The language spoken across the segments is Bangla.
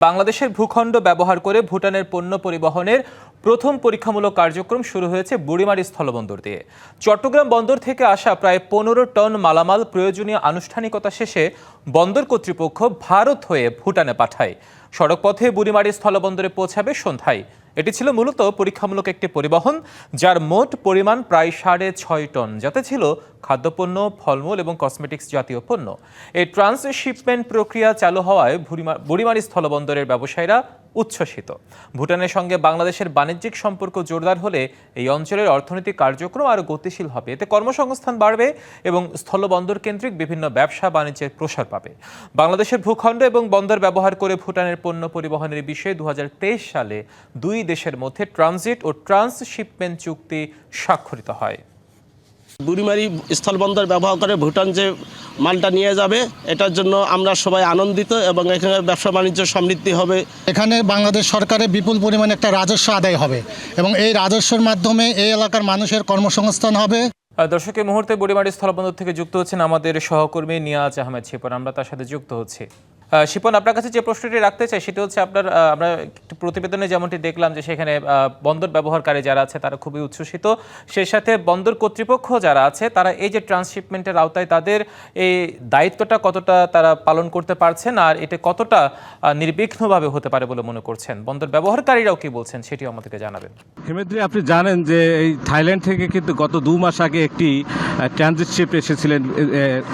বাংলাদেশের ভূখণ্ড ব্যবহার করে ভুটানের পণ্য পরিবহনের প্রথম পরীক্ষামূলক কার্যক্রম শুরু হয়েছে বুড়িমারি স্থলবন্দর দিয়ে। চট্টগ্রাম বন্দর থেকে আসা প্রায় পনেরো টন মালামাল প্রয়োজনীয় আনুষ্ঠানিকতা শেষে বন্দর কর্তৃপক্ষ ভারত হয়ে ভুটানে পাঠায়। সড়কপথে বুড়িমারি স্থলবন্দরে পৌঁছাবে সন্ধ্যায়। এটি ছিল মূলত পরীক্ষামূলক একটি পরিবহন, যার মোট পরিমাণ প্রায় সাড়ে ছয় টন, যাতে ছিল খাদ্যপণ্য, ফলমূল এবং কসমেটিক্স জাতীয় পণ্য। এই ট্রান্সশিপমেন্ট প্রক্রিয়া চালু হওয়ায় বুড়িমা- বুড়িমারি স্থলবন্দরের ব্যবসায়ীরা উচ্ছ্বসিত। ভুটানের সঙ্গে বাংলাদেশের বাণিজ্যিক সম্পর্ক জোরদার হলে এই অঞ্চলের অর্থনৈতিক কার্যক্রম আরও গতিশীল হবে। এতে কর্মসংস্থান বাড়বে এবং স্থলবন্দর কেন্দ্রিক বিভিন্ন ব্যবসা বাণিজ্যের প্রসার পাবে। বাংলাদেশের ভূখণ্ড এবং বন্দর ব্যবহার করে ভুটানের পণ্য পরিবহনের বিষয়ে দু হাজার তেইশ সালে দুই দেশের মধ্যে ট্রানজিট ও ট্রান্সশিপমেন্ট চুক্তি স্বাক্ষরিত হয়। বুড়িমারি স্থলবন্দর ব্যবহার করে ভুটান যে মালটা নিয়ে যাবে এটার জন্য আমরা সবাই আনন্দিত এবং এখানে ব্যবসা বাণিজ্য সমৃদ্ধি হবে। এখানে বাংলাদেশ সরকারের বিপুল পরিমাণে একটা রাজস্ব আদায় হবে এবং এই রাজস্বের মাধ্যমে এই এলাকার মানুষের কর্মসংস্থান হবে। আহ, দর্শক এই মুহূর্তে বুড়িমারি স্থলবন্দর থেকে যুক্ত হচ্ছেন আমাদের সহকর্মী নিয়াজ আহমেদ শিপন আমরা তার সাথে যুক্ত হচ্ছি। শিপন, আপনার কাছে যে প্রশ্নটি রাখতে চাই, সেটা হচ্ছে আপনার আমরা একটু প্রতিবেদনে যেমনটি দেখলাম যে সেখানে বন্দর ব্যবহারকারী যারা আছে, তারা খুবই উচ্ছ্বসিত। সেই সাথে বন্দর কর্তৃপক্ষ যারা আছে, তারা এই যে ট্রান্সশিপমেন্টের আওতায় তাদের এই দায়িত্বটা কতটা তারা পালন করতে পারছেন, আর এটা কতটা নির্বিঘ্নভাবে হতে পারে বলে মনে করছেন? বন্দর ব্যবহারকারীরাও কি বলছেন, সেটিও আমাদেরকে জানাবেন। হেমেদ্রি, আপনি জানেন যে এই থাইল্যান্ড থেকে কিন্তু গত দু মাস আগে একটি ট্রানজিট শিপ এসেছিলেন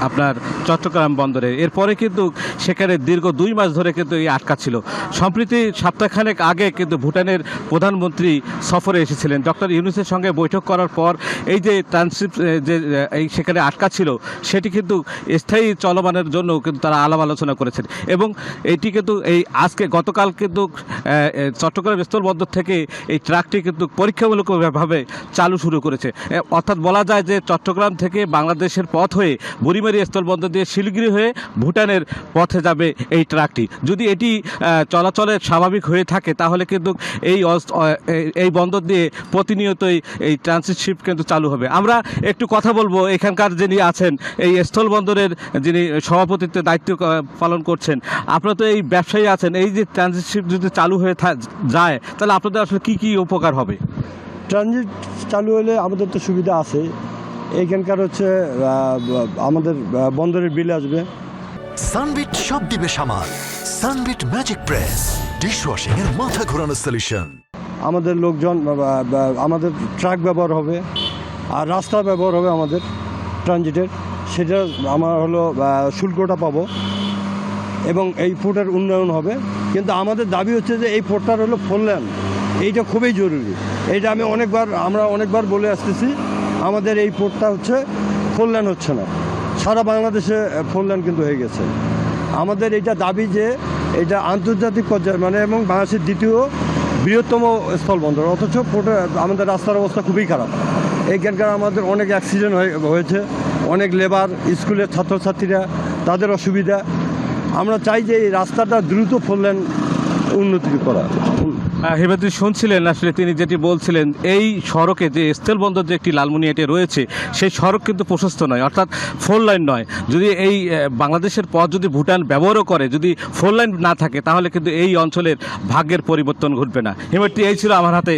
আপনার চট্টগ্রাম বন্দরে। এরপরে কিন্তু সেখানে দীর্ঘ দুই মাস ধরে কিন্তু এই আটকা ছিল। সম্প্রতি সপ্তাহখানেক আগে কিন্তু ভুটানের প্রধানমন্ত্রী সফরে এসেছিলেন। ডক্টর ইউনুসের সঙ্গে বৈঠক করার পর এই যে ট্রানশিপ যে এই সেখানে আটকা ছিল, সেটি কিন্তু স্থায়ী চলমানের জন্য কিন্তু তারা আলাপ আলোচনা করেছেন। এবং এটি কিন্তু এই আজকে গতকাল কিন্তু চট্টগ্রাম স্থলবন্দর থেকে এই ট্রাকটি কিন্তু পরীক্ষামূলকভাবে চালু শুরু করেছে। অর্থাৎ বলা যায় যে চট্টগ্রাম থেকে বাংলাদেশের পথ হয়ে বুড়িমারি স্থলবন্দর দিয়ে শিলিগুড়ি হয়ে ভুটানের পথে যাবে এই ট্রাকটি। যদি এটি চলাচলে স্বাভাবিক হয়ে থাকে, তাহলে কিন্তু এই এই- বন্দর দিয়ে প্রতিনিয়তই এই ট্রানজিট শিপ কিন্তু চালু হবে। আমরা একটু কথা বলব, এখানকার যিনি আছেন, এই স্থল বন্দরের যিনি সভাপতিত্বের দায়িত্ব পালন করছেন, আপনারা তো এই ব্যবসায়ী আছেন, এই যে ট্রানজিট শিপ যদি চালু হয়ে যায়, তাহলে আপনাদের আসলে কি কি উপকার হবে? ট্রানজিট চালু হলে আমাদের তো সুবিধা আছে। এইখানকার হচ্ছে আমাদের বন্দরের বিল আসবে। সানবিট সব দিবে সামাল। সানবিট ম্যাজিক প্রেস, ডিশওয়াশিং এর মাথা ঘোরানো সলিউশন আমাদের লোকজন আমাদের ট্রাক ব্যবহার হবে, আর রাস্তা ব্যবহার হবে আমাদের ট্রানজিটের। সেটা আমার হলো শুল্কটা পাবো, এবং এই পোর্টের উন্নয়ন হবে। কিন্তু আমাদের দাবি হচ্ছে যে এই পোর্টটার হলো ফোর এইটা খুবই জরুরি। এইটা আমি অনেকবার, আমরা অনেকবার বলে আসতেছি, আমাদের এই পোর্টটা হচ্ছে ফোর হচ্ছে না। সারা বাংলাদেশে ফোর কিন্তু হয়ে গেছে। আমাদের এটা দাবি যে এটা আন্তর্জাতিক পর্যায়ে মানে এবং বাংলাদেশের দ্বিতীয় বৃহত্তম স্থলবন্দর, অথচ আমাদের রাস্তার অবস্থা খুবই খারাপ। এইখানকার আমাদের অনেক অ্যাক্সিডেন্ট হয়েছে, অনেক লেবার স্কুলের ছাত্রছাত্রীরা, তাদের অসুবিধা। আমরা চাই যে এই রাস্তাটা দ্রুত ফোরলেন উন্নতি করা। হেমেদ্রি শুনছিলেন আসলে তিনি যেটি বলছিলেন এই সড়কে যে স্থলবন্দর যে একটি লালমনিয়াটি রয়েছে সেই সড়ক কিন্তু প্রশস্ত নয় অর্থাৎ ফোর লাইন নয়। যদি এই বাংলাদেশের পথ যদি ভুটান ব্যবহারও করে যদি ফোর লাইন না থাকে তাহলে কিন্তু এই অঞ্চলের ভাগ্যের পরিবর্তন ঘটবে না। হেমেদ্রি এই ছিল আমার হাতে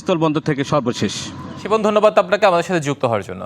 স্থলবন্দর থেকে সর্বশেষ। শিবন ধন্যবাদ আপনাকে আমাদের সাথে যুক্ত হওয়ার জন্য।